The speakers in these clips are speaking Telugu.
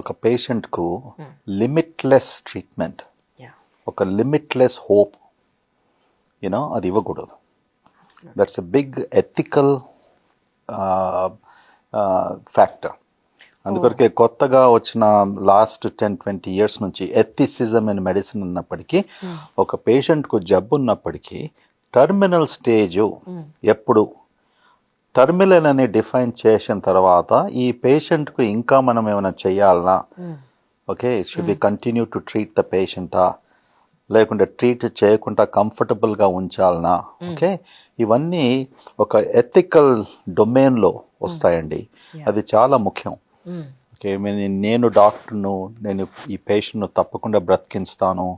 ఒక పేషెంట్కు లిమిట్లెస్ ట్రీట్మెంట్ ఒక లిమిట్లెస్ హోప్ యూనో అది ఇవ్వకూడదు. That's a big ethical factor అందుకొరకే కొత్తగా వచ్చిన లాస్ట్ టెన్ ట్వంటీ ఇయర్స్ నుంచి ఎథిసిజం ఇన్ మెడిసిన్ ఉన్నప్పటికీ ఒక పేషెంట్కు జబ్బు ఉన్నప్పటికీ టర్మినల్ స్టేజ్ ఎప్పుడు టర్మినల్ అని డిఫైన్ చేసిన తర్వాత ఈ పేషెంట్కు ఇంకా మనం ఏమైనా చేయాలనా? Okay should be continue to treat the పేషెంటా లేకుంటే ట్రీట్ చేయకుండా comfortable-గా ఉంచాలనా? ఓకే ఇవన్నీ ఒక ఎథికల్ డొమైన్లో వస్తాయండి. అది చాలా ముఖ్యం. ఓకే నేను డాక్టర్ను నేను ఈ పేషెంట్ను తప్పకుండా బ్రతికిస్తాను.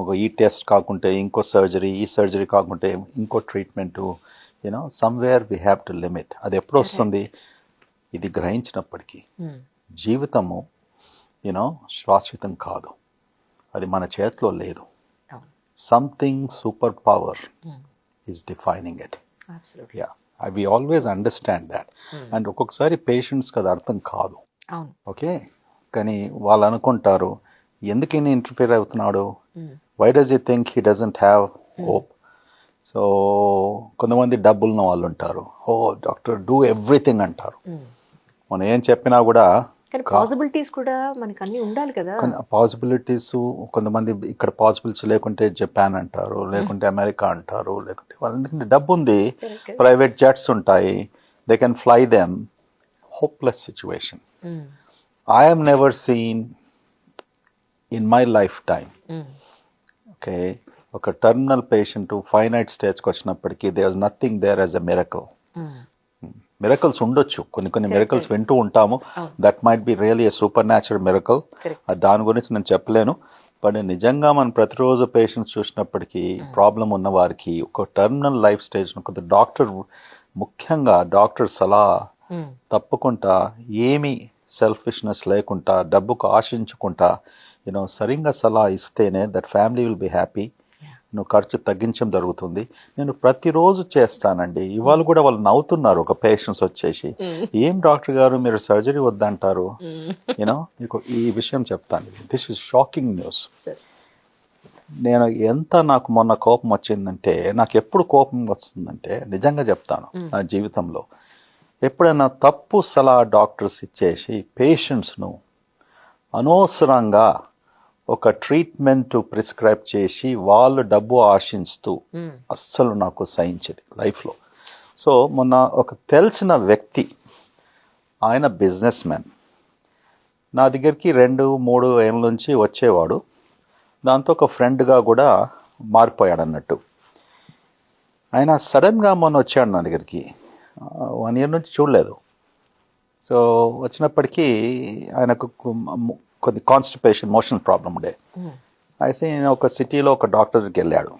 ఒక ఈ టెస్ట్ కాకుంటే ఇంకో సర్జరీ ఈ సర్జరీ కాకుంటే ఇంకో treatment you know somewhere we have to limit అది ఎప్పుడు వస్తుంది? ఇది గ్రహించినప్పటికీ. జీవితము యూనో శాశ్వతం కాదు. అది మన చేతిలో లేదు. Something super power is defining it ya I we always understand that and ఒక్కొక్కసారి పేషెంట్స్కి అది అర్థం కాదు. ఓకే కానీ వాళ్ళు అనుకుంటారు ఎందుకు ఈయన ఇంటర్ఫియర్ అవుతున్నాడు why does you think he doesn't have hope so కొంతమంది డబ్బులున్న వాళ్ళు ఉంటారు ఓ డాక్టర్ డూ ఎవ్రీథింగ్ అంటారు. మనం ఏం చెప్పినా కూడా పాసిబిలిటీస్ కూడా మనకి అన్ని ఉండాలి కదా. పాసిబిలిటీస్ కొంతమంది ఇక్కడ పాసిబిలిటీస్ లేకుంటే జపాన్ అంటారు లేకుంటే అమెరికా అంటారు లేకుంటే వాళ్ళకి డబ్బు ఉంది. ప్రైవేట్ జెట్స్ ఉంటాయి. They can fly them hopeless situation. I have never seen in my life time. Okay ఒక టర్మినల్ పేషెంట్ ఫైనైట్ స్టేజ్కి వచ్చినప్పటికీ they was nothing there as a miracle. Miracles ఉండొచ్చు. కొన్ని కొన్ని మిరకల్స్ వింటూ ఉంటాము. That might be really a super natural miracle. దాని గురించి నేను చెప్పలేను. బట్ నిజంగా మనం ప్రతిరోజు పేషెంట్స్ చూసినప్పటికీ ప్రాబ్లం ఉన్న వారికి ఒక టర్మినల్ లైఫ్ స్టేజ్ కొంత డాక్టర్ ముఖ్యంగా డాక్టర్ సలహా Mm. తప్పకుండా ఏమీ సెల్ఫిష్నెస్ లేకుండా డబ్బుకు ఆశించకుండా యూనో సరిగ్గా సలహా ఇస్తేనే that family will be happy ఖర్చు తగ్గించడం జరుగుతుంది. నేను ప్రతిరోజు చేస్తానండి. ఇవాళ కూడా వాళ్ళు నవ్వుతున్నారు. ఒక పేషెంట్స్ వచ్చేసి ఏం డాక్టర్ గారు మీరు సర్జరీ వద్దంటారు? యూనో మీకు ఈ విషయం చెప్తాను. This is shocking news. నేను ఎంత నాకు మొన్న కోపం వచ్చిందంటే నాకు ఎప్పుడు కోపం వస్తుందంటే నిజంగా చెప్తాను నా జీవితంలో. ఎప్పుడైనా తప్పు సలహా డాక్టర్స్ ఇచ్చేసి పేషెంట్స్ను అనవసరంగా ఒక ట్రీట్మెంట్ ప్రిస్క్రైబ్ చేసి వాళ్ళు డబ్బు ఆశిస్తూ Mm. అస్సలు నాకు సహించేది లైఫ్లో. సో మొన్న ఒక తెలిసిన వ్యక్తి ఆయన బిజినెస్ మ్యాన్ నా దగ్గరికి రెండు మూడు ఏళ్ళ నుంచి వచ్చేవాడు. దాంతో ఒక ఫ్రెండ్గా కూడా మారిపోయాడు అన్నట్టు ఆయన సడన్గా మొన్న వచ్చాడు నా దగ్గరికి. వన్ ఇయర్ నుంచి చూడలేదు. సో వచ్చినప్పటికీ ఆయనకు కొద్ది కాన్స్టిపేషన్ మోషన్ ప్రాబ్లం ఉండే. అయితే నేను ఒక సిటీలో ఒక డాక్టర్ దగ్గరికి వెళ్ళాడు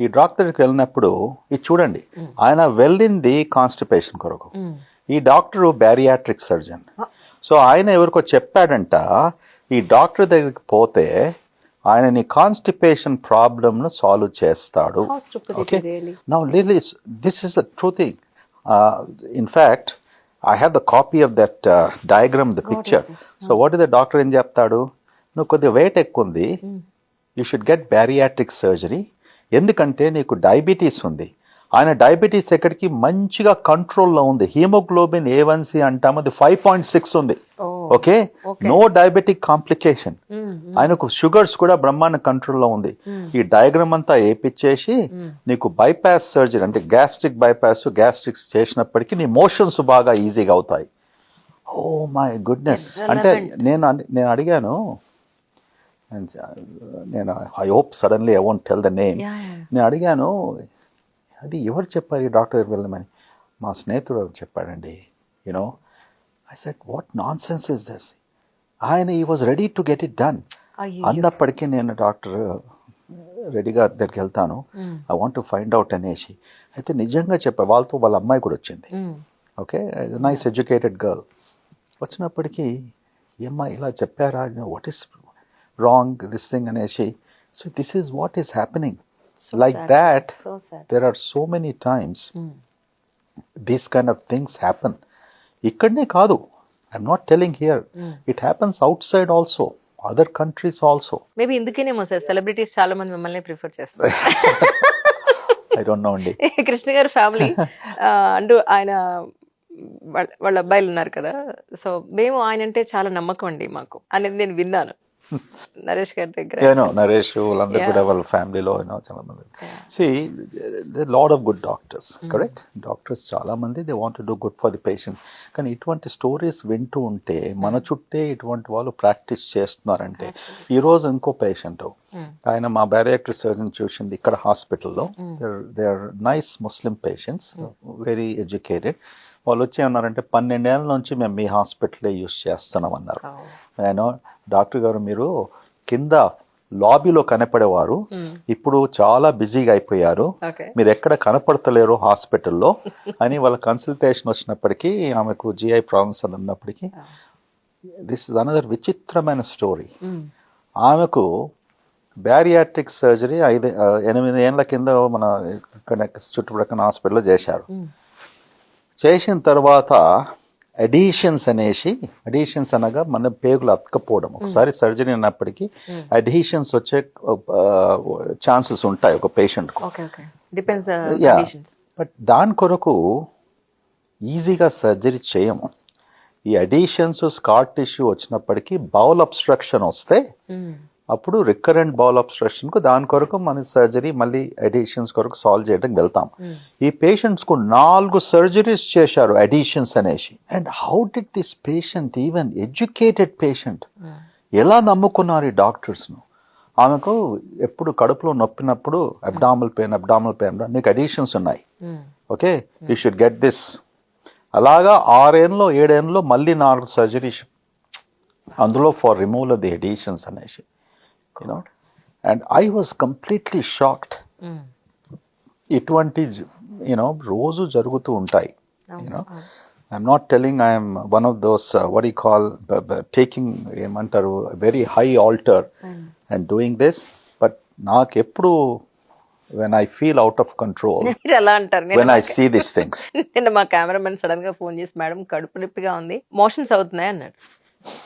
ఈ డాక్టర్ దగ్గరికి వెళ్ళినప్పుడు ఇది చూడండి ఆయన వెళ్ళింది కాన్స్టిపేషన్ కొరకు. ఈ డాక్టర్ బ్యారియాట్రిక్ సర్జన్. సో ఆయన ఎవరికో చెప్పాడంట ఈ డాక్టర్ దగ్గరికి పోతే ఆయన నీ కాన్స్టిపేషన్ ప్రాబ్లమ్ను సాల్వ్ చేస్తాడు okay. Now this is the true thing in fact I have the copy of that diagram the picture so what is the doctor ఏం చెప్తాడు? నువ్వు కొద్దిగా వెయిట్ ఎక్కువ ఉంది. You should get bariatric surgery ఎందుకంటే నీకు డయాబెటీస్ ఉంది. ఆయన డయాబెటీస్ ఎక్కడికి మంచిగా కంట్రోల్లో ఉంది. హీమోగ్లోబిన్ ఏ వన్ సి అంటాము. అది ఫైవ్ పాయింట్ సిక్స్ ఉంది. ఓకే. No diabetic complication. ఆయనకు షుగర్స్ కూడా బ్రహ్మాండ కంట్రోల్లో ఉంది. ఈ డయాగ్రామ్ అంతా వేపించేసి నీకు బైపాస్ సర్జరీ అంటే గ్యాస్ట్రిక్ బైపాస్ గ్యాస్ట్రిక్స్ చేసినప్పటికీ నీ మోషన్స్ బాగా ఈజీగా అవుతాయి. ఓ మై గుడ్నెస్ అంటే నేను నేను అడిగాను. నేను I hope suddenly I won't tell the name. నేను అడిగాను అది ఎవరు చెప్పారు డాక్టర్ దగ్గరికి వెళ్ళమని? మా స్నేహితుడు చెప్పాడండి. You know I set what nonsense is this ఆయన ఈ was ready to get it done. అన్నప్పటికీ నేను డాక్టర్ రెడీగా దగ్గరికి వెళ్తాను. I want to find out అనేసి. అయితే నిజంగా చెప్పా వాళ్ళతో వాళ్ళ అమ్మాయి కూడా వచ్చింది. ఓకే నైస్ ఎడ్యుకేటెడ్ గర్ల్ వచ్చినప్పటికీ ఏమ్మా ఇలా చెప్పారా? What is wrong this thing అనేసి. So this is what is happening like sad. That So sad. There are so many times Mm. These kind of things happen ఇక్కడనే కాదు. I'm not telling here it happens outside also other countries also maybe ఇందుకేనేమో sir. Celebrities చాలా మంది మిమ్మల్ని ప్రిఫర్ చేస్తారు. ఐ డోంట్ నో అండి. కృష్ణ గారి ఫ్యామిలీ అంటూ ఆయన వాళ్ళ వాళ్ళ అబ్బాయిలు ఉన్నారు కదా. సో మేము ఆయన అంటే చాలా నమ్మకం అండి మాకు. అనేది నేను విన్నాను. నరేష్ గారి దగ్గర నరేష్ వాళ్ళందరూ కూడా వాళ్ళ ఫ్యామిలీలో ఏనో చాలా మంది. See lot of good doctors correct doctors చాలా మంది they want do good for the patients కానీ ఇటువంటి స్టోరీస్ వింటూ ఉంటే మన చుట్టే ఇటువంటి వాళ్ళు ప్రాక్టీస్ చేస్తున్నారంటే ఈరోజు ఇంకో పేషెంట్ Mm. ఆయన మా బయారియాట్రిక్ సర్జన్ చూసింది ఇక్కడ హాస్పిటల్లో they are nice Muslim patients very educated వాళ్ళు వచ్చి అన్నారంటే పన్నెండేళ్ళ నుంచి మేము మీ హాస్పిటలే యూస్ చేస్తున్నాం అన్నారు నేను డాక్టర్ గారు మీరు కింద లాబీలో కనపడేవారు. ఇప్పుడు చాలా బిజీగా అయిపోయారు. మీరు ఎక్కడ కనపడతలేరు హాస్పిటల్లో అని వాళ్ళ కన్సల్టేషన్ వచ్చినప్పటికీ ఆమెకు జిఐ ప్రాబ్లమ్స్ అని ఉన్నప్పటికీ దిస్ ఇస్ అనదర్ విచిత్రమైన స్టోరీ. ఆమెకు బ్యారియాట్రిక్ సర్జరీ ఐదు ఎనిమిది ఏళ్ళ కింద మన ఇక్కడ చుట్టుపక్కల హాస్పిటల్లో చేశారు. చేసిన తర్వాత అడిషన్స్ అనేసి అడిషన్స్ అనగా మన పేగులు అతకపోవడం. ఒకసారి సర్జరీ అన్నప్పటికీ అడిషన్స్ వచ్చే ఛాన్సెస్ ఉంటాయి ఒక పేషెంట్కు బట్ దాని కొరకు ఈజీగా సర్జరీ చేయము. ఈ అడిషన్స్ స్కార్ టిష్యూ వచ్చినప్పటికీ బౌల్ అబ్స్ట్రక్షన్ వస్తే అప్పుడు రికరెంట్ బౌల్ అబ్స్ట్రక్షన్కు దాని కొరకు మన సర్జరీ మళ్ళీ అడిషన్స్ కొరకు సాల్వ్ చేయడానికి వెళ్తాం. ఈ పేషెంట్స్కు నాలుగు సర్జరీస్ చేశారు అడిషన్స్ అనేసి. And how did this patient even educated patient? ఎలా నమ్ముకున్నారు ఈ డాక్టర్స్ను? ఆమెకు ఎప్పుడు కడుపులో నొప్పినప్పుడు అబ్డామల్ పెయిన్ అబ్డామల్ పెయిన్ నీకు అడిషన్స్ ఉన్నాయి. Okay? You should get this. అలాగా ఆరేళ్ళలో ఏడేళ్ళలో మళ్ళీ నాలుగు సర్జరీ అందులో for removal of the adhesions అనేసి. You know and I was completely shocked ఇటువంటి యూనో రోజు జరుగుతూ ఉంటాయి you know I'm not telling I'm one of those what we call taking ఏమంటారు very high alter and doing this but నాకు ఎప్పుడు when I feel out of control ఎలా అంటారు? When I see this things నిన్న మా కెమెరామెన్ సడన్గా ఫోన్ చేసి మేడం కడుపు నొప్పిగా ఉంది మోషన్స్ అవుతున్నాయి అన్నాడు.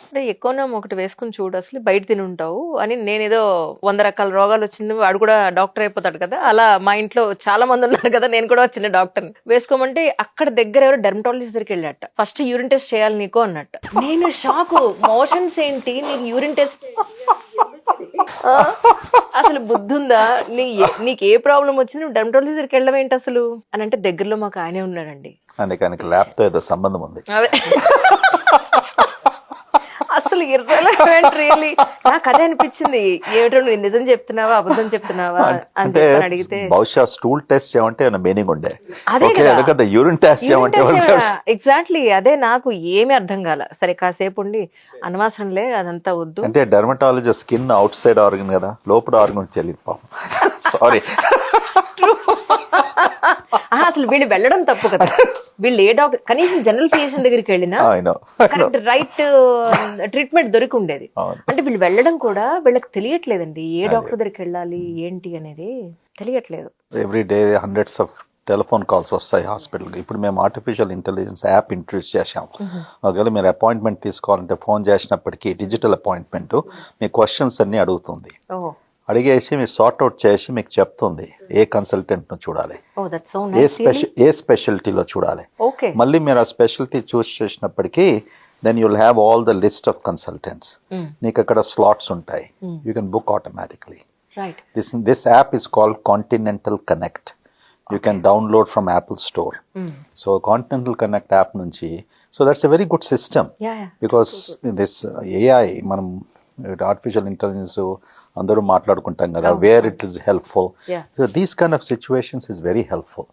అంటే ఎక్కువనే ఒకటి వేసుకుని చూడు అసలు బయట తిని ఉంటావు అని నేనేదో వంద రకాల రోగాలు వచ్చింది వాడు కూడా డాక్టర్ అయిపోతాడు కదా అలా మా ఇంట్లో చాలా మంది ఉన్నారు కదా నేను కూడా చిన్న డాక్టర్ వేసుకోమంటే అక్కడ దగ్గర ఎవరు డెర్మటాలజిస్ట్ దగ్గరికి వెళ్ళాట ఫస్ట్ యూరిన్ టెస్ట్ చేయాలి నీకు అన్నట్టు. నేను షాక్ మోషన్స్ ఏంటి? నీకు యూరిన్ టెస్ట్ ఆ, అసలు బుద్ధి ఉందా? నీ నీకు ఏ ప్రాబ్లం వచ్చింది? నువ్వు డెర్మటాలజిస్ట్ దగ్గరికి వెళ్ళడం ఏంటి అసలు? అని అంటే దగ్గరలో మాకు ఆయనే ఉన్నాడండి. అందుకే ల్యాబ్తో ఏదో సంబంధం ఉంది. అదే. అసలు ఇర్రెలవెంట్ రియల్లీ నాకు అదే అనిపించింది. ఏమిటో నువ్వు నిజం చెప్తున్నావా అబద్ధం చెప్తున్నావా అని అంటే చెప్పని అడిగితే. బహుశా స్టూల్ టెస్ట్ చేయమంటే మీనింగ్ ఉండే? అదే యూరిన్ టెస్ట్ చేయమంటే ఎగ్జాక్ట్లీ అదే నాకు ఏమీ అర్థం కాల. సరే కాసేపు ఉండి అనవసరంలే అదంతా వద్దు. అంటే dermatology skin outside organ కదా లోపల ఆర్గన్ తెలియదు పాపం. సారీ అసలు వీళ్ళు వెళ్ళడం తప్పు కదా. వీళ్ళు ఏ డాక్టర్ కనీసం జనరల్ ఫిజిషియన్ దగ్గరికి వెళ్ళినా కరెక్ట్ రైట్ ట్రీట్మెంట్ దొరికి ఉండేది. అంటే వీళ్ళు వెళ్ళడం కూడా వీళ్ళకి తెలియట్లేదండి. ఏ డాక్టర్ దగ్గరికి వెళ్ళాలి ఏంటి అనేది తెలియట్లేదు. Every day hundreds of telephone calls వస్తాయి హాస్పిటల్కి ఇప్పుడు మేము ఆర్టిఫిషియల్ ఇంటెలిజెన్స్ యాప్ ఇంట్రడ్యూస్ చేశాం. ఒకవేళ మీరు అపాయింట్మెంట్ తీసుకోవాలంటే ఫోన్ చేసినప్పటికీ డిజిటల్ అపాయింట్మెంట్ మీ క్వశ్చన్స్ అన్ని అడుగుతుంది. అడిగేసి మీరు సార్ట్ అవుట్ చేసి మీకు చెప్తుంది. ఏ కన్సల్టెంట్ను చూడాలి. ఓ దట్ సో ఏ స్పెషల్ ఏ స్పెషాలిటీలో చూడాలి. మళ్ళీ మీరు ఆ స్పెషాలిటీ చూస్ చేసినప్పటికీ then you'll have all the list of consultants నీకు అక్కడ స్లాట్స్ ఉంటాయి. You can book automatically this this app is called Continental Connect you can download from Apple store so Continental Connect app నుంచి so that's a very good system because this AI మనం ఆర్టిఫిషియల్ ఇంటెలిజెన్స్ అందరూ మాట్లాడుకుంటాం కదా where it is helpful these kind of situations is very helpful